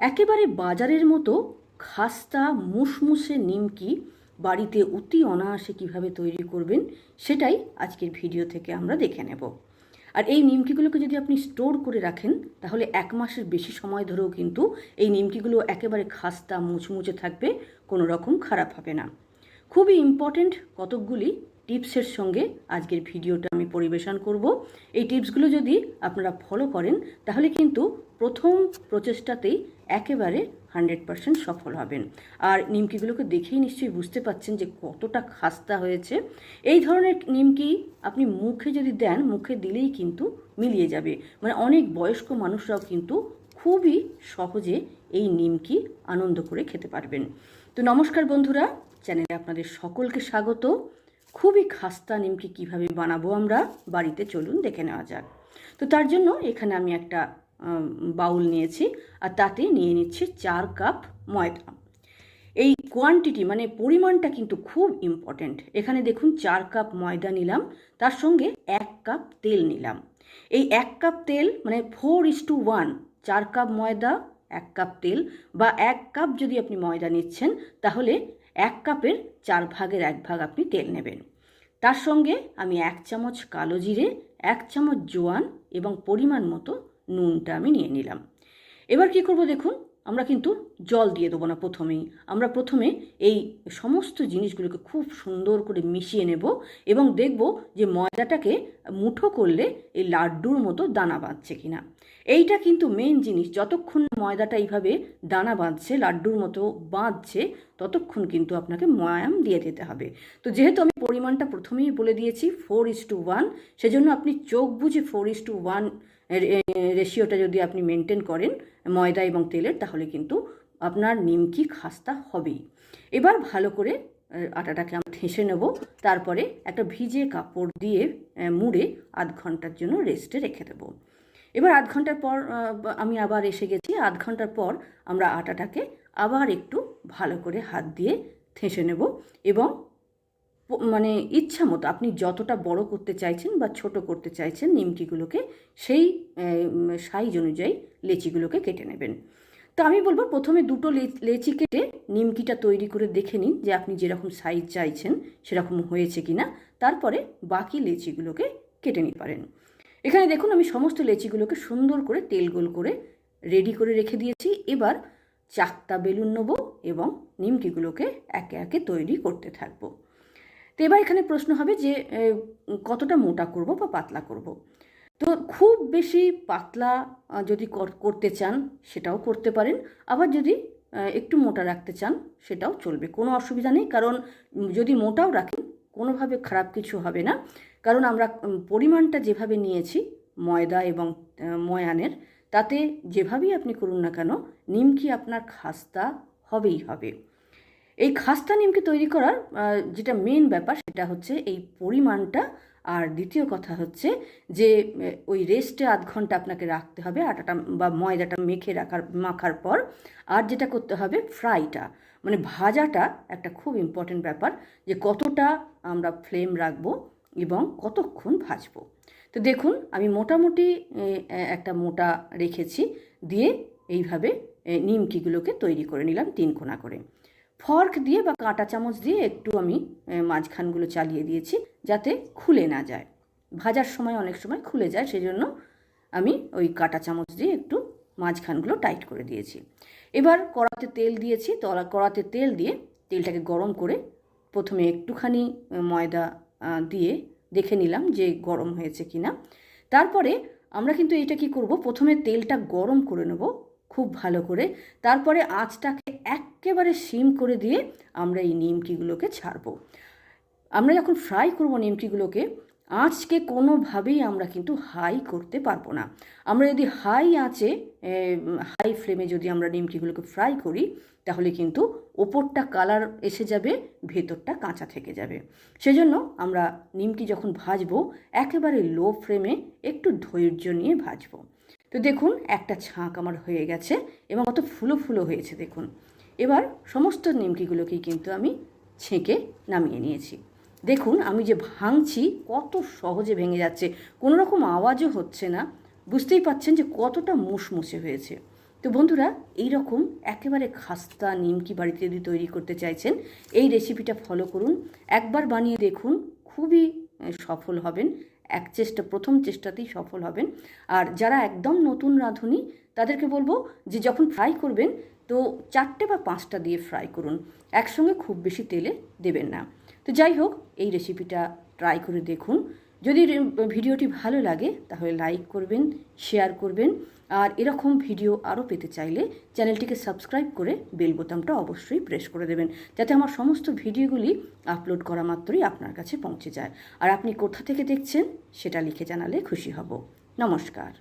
একেবারে বাজারের মতো খাস্তা, মুসমুসে নিমকি বাড়িতে অতি অনায়াসে কীভাবে তৈরি করবেন সেটাই আজকের ভিডিও থেকে আমরা দেখে নেব। আর এই নিমকিগুলোকে যদি আপনি স্টোর করে রাখেন, তাহলে এক মাসের বেশি সময় ধরেও কিন্তু এই নিমকিগুলো একেবারে খাস্তা, মুচমুচে থাকবে, কোনো রকম খারাপ হবে না। খুবই ইম্পর্ট্যান্ট কতকগুলি টিপসের সঙ্গে আজকের ভিডিওটা আমি পরিবেশন করব। এই টিপসগুলো যদি আপনারা ফলো করেন, তাহলে কিন্তু প্রথম প্রচেষ্টাতেই একেবারে হান্ড্রেড পারসেন্ট সফল হবেন। আর নিমকিগুলোকে দেখেই নিশ্চয়ই বুঝতে পাচ্ছেন যে কতটা খাস্তা হয়েছে। এই ধরনের নিমকি আপনি মুখে যদি দেন, মুখে দিলেই কিন্তু মিলিয়ে যাবে। মানে অনেক বয়স্ক মানুষরাও কিন্তু খুবই সহজে এই নিমকি আনন্দ করে খেতে পারবেন। তো নমস্কার বন্ধুরা, চ্যানেলে আপনাদের সকলকে স্বাগত। খুবই খাস্তা নিমকি কীভাবে বানাবো আমরা, বাড়িতে চলুন দেখে নেওয়া যাক। তো তার জন্য এখানে আমি একটা বাউল নিয়েছি আর তাতে নিয়ে নিচ্ছি চার কাপ ময়দা। এই কোয়ান্টিটি মানে পরিমাণটা কিন্তু খুব ইম্পর্ট্যান্ট এখানে দেখুন চার কাপ ময়দা নিলাম, তার সঙ্গে এক কাপ তেল নিলাম। এই এক কাপ তেল মানে ফোর ইস টু ওয়ান চার কাপ ময়দা, এক কাপ তেল বা এক কাপ যদি আপনি ময়দা নিচ্ছেন, তাহলে এক কাপের চার ভাগের এক ভাগ আপনি তেল নেবেন। তার সঙ্গে আমি এক চামচ কালো জিরে, এক চামচ জোয়ান এবং পরিমাণ মতো নুনটা আমি নিয়ে নিলাম। এবার কি করব দেখুন, আমরা কিন্তু জল দিয়ে দেবো না প্রথমেই। আমরা প্রথমে এই সমস্ত জিনিসগুলোকে খুব সুন্দর করে মিশিয়ে নেব এবং দেখব যে ময়দাটাকে মুঠো করলে এই লাড্ডুর মতো দানা বাঁধছে কিনা। এইটা কিন্তু মেন জিনিস, যতক্ষণ ময়দাটা এইভাবে দানা বাঁধছে, লাড্ডুর মতো বাঁধছে, ততক্ষণ কিন্তু আপনাকে ময়াম দিয়ে দিতে হবে। তো যেহেতু আমি পরিমাণটা প্রথমেই বলে দিয়েছি ফোর ইস টু ওয়ান সেজন্য আপনি চোখ বুঝে ফোর ইস টু ওয়ান রেশিওটা যদি আপনি মেনটেন করেন, ময়দা এবং তেলের, তাহলে কিন্তু আপনার নিমকি খাস্তা হবেই। এবার ভালো করে আটাটাকে আমরা ঠেসে নেব, তারপরে একটা ভিজে কাপড় দিয়ে মুড়ে আধ ঘণ্টার জন্য রেস্টে রেখে দেবো। এবার আধ ঘণ্টার পর আমি আবার এসে গেছি, আধ ঘণ্টার পর আমরা আটাটাকে আবার একটু ভালো করে হাত দিয়ে ঠেসে নেব এবং মানে ইচ্ছা মতো আপনি যতটা বড় করতে চাইছেন বা ছোট করতে চাইছেন নিমকিগুলোকে, সেই সাইজ অনুযায়ী লেচিগুলোকে কেটে নেবেন। তো আমি বলব প্রথমে দুটো লেচি কেটে নিমকিটা তৈরি করে দেখে নিন যে আপনি যেরকম সাইজ চাইছেন সেরকম হয়েছে কি না তারপরে বাকি লেচিগুলোকে কেটে নিতে পারেন। এখানে দেখুন আমি সমস্ত লেচিগুলোকে সুন্দর করে তেল গোল করে রেডি করে রেখে দিয়েছি। এবার চাকতা বেলুন নেব এবং নিমকিগুলোকে একে একে তৈরি করতে থাকব। তো এবার এখানে প্রশ্ন হবে যে কতটা মোটা করব বা পাতলা করব? তো খুব বেশি পাতলা যদি কর- করতে চান সেটাও করতে পারেন। আবার যদি একটু মোটা রাখতে চান সেটাও চলবে। কোনো অসুবিধা নেই, কারণ যদি মোটাও রাখেন কোনোভাবে খারাপ কিছু হবে না। কারণ আমরা পরিমাণটা যেভাবে নিয়েছি, ময়দা এবং ময়ানের, তাতে যেভাবেই আপনি করুন না কেন, নিমকি আপনার খাস্তা হবেই হবে। এই খাস্তা নিমকি তৈরি করার যেটা মেন ব্যাপার সেটা হচ্ছে এই পরিমাণটা। আর দ্বিতীয় কথা হচ্ছে যে ওই রেস্টে আধ ঘণ্টা আপনাকে রাখতে হবে, আটাটা বা ময়দাটা মেখে রাখার, মাখার পর। আর যেটা করতে হবে ফ্রাইটা মানে ভাজাটা একটা খুব ইম্পর্টেন্ট ব্যাপার যে কতটা আমরা ফ্লেম রাখব এবং কতক্ষণ ভাজবো। তো দেখুন, আমি মোটামুটি একটা মোটা রেখেছি, দিয়ে এইভাবে নিমকিগুলোকে তৈরি করে নিলাম তিন কোনা করে। ফর্ক দিয়ে বা কাঁটা চামচ দিয়ে একটু আমি মাঝখানগুলো চালিয়ে দিয়েছি যাতে খুলে না যায়। ভাজার সময় অনেক সময় খুলে যায়, সেজন্য আমি ওই কাঁটা চামচ দিয়ে একটু মাঝখানগুলো টাইট করে দিয়েছি। এবার কড়াতে তেল দিয়েছি, তলা, কড়াতে তেল দিয়ে তেলটাকে গরম করে প্রথমে একটুখানি ময়দা দিয়ে দেখে নিলাম যে গরম হয়েছে কিনা। তারপরে আমরা কিন্তু এটা কি করব? প্রথমে তেলটা গরম করে নেব খুব ভালো করে। তারপরে আঁচটাকে একেবারে সিম করে দিয়ে আমরা এই নিমকিগুলোকে ছাড়বো। আমরা যখন ফ্রাই করব নিমকিগুলোকে, আঁচকে কোনোভাবেই আমরা কিন্তু হাই করতে পারব না। আমরা যদি হাই আঁচে হাই ফ্লেমে যদি আমরা নিমকিগুলোকে ফ্রাই করি, তাহলে কিন্তু ওপরটা কালার এসে যাবে, ভেতরটা কাঁচা থেকে যাবে। সেজন্য আমরা নিমকি যখন ভাজবো, একেবারে লো ফ্লেমে একটু ধৈর্য নিয়ে ভাজবো। তো দেখুন, একটা ছাঁক আমার হয়ে গেছে এবং কত ফুলো ফুলো হয়েছে, দেখুন। এবার সমস্ত নিমকিগুলোকেই কিন্তু আমি ছেঁকে নামিয়ে নিয়েছি। দেখুন, আমি যে ভাঙছি, কত সহজে ভেঙে যাচ্ছে, কোনো রকম আওয়াজও হচ্ছে না। বুঝতেই পাচ্ছেন যে কতটা মুসমুসে হয়েছে। তো বন্ধুরা এই রকম একেবারে খাস্তা নিমকি বাড়িতে যদি তৈরি করতে চাইছেন, এই রেসিপিটা ফলো করুন। একবার বানিয়ে দেখুন, খুবই সফল হবেন। এক চেষ্টা, প্রথম চেষ্টাতেই সফল হবেন। আর যারা একদম নতুন রাঁধুনি, তাদেরকে বলব যে যখন ফ্রাই করবেন, তো চারটে বা পাঁচটা দিয়ে ফ্রাই করুন। একসঙ্গে খুব বেশি তেলে দেবেন না। তো যাই হোক, এই রেসিপিটা ট্রাই করে দেখুন। যদি ভিডিওটি ভালো লাগে, তাহলে লাইক করবেন শেয়ার করবেন। আর এরকম ভিডিও আরও পেতে চাইলে চ্যানেলটিকে সাবস্ক্রাইব করে বেল বোতামটা অবশ্যই প্রেস করে দেবেন, যাতে আমার সমস্ত ভিডিওগুলি আপলোড করা মাত্রই আপনার কাছে পৌঁছে যায়। আর আপনি কোথা থেকে দেখছেন, সেটা লিখে জানালে খুশি হব। নমস্কার।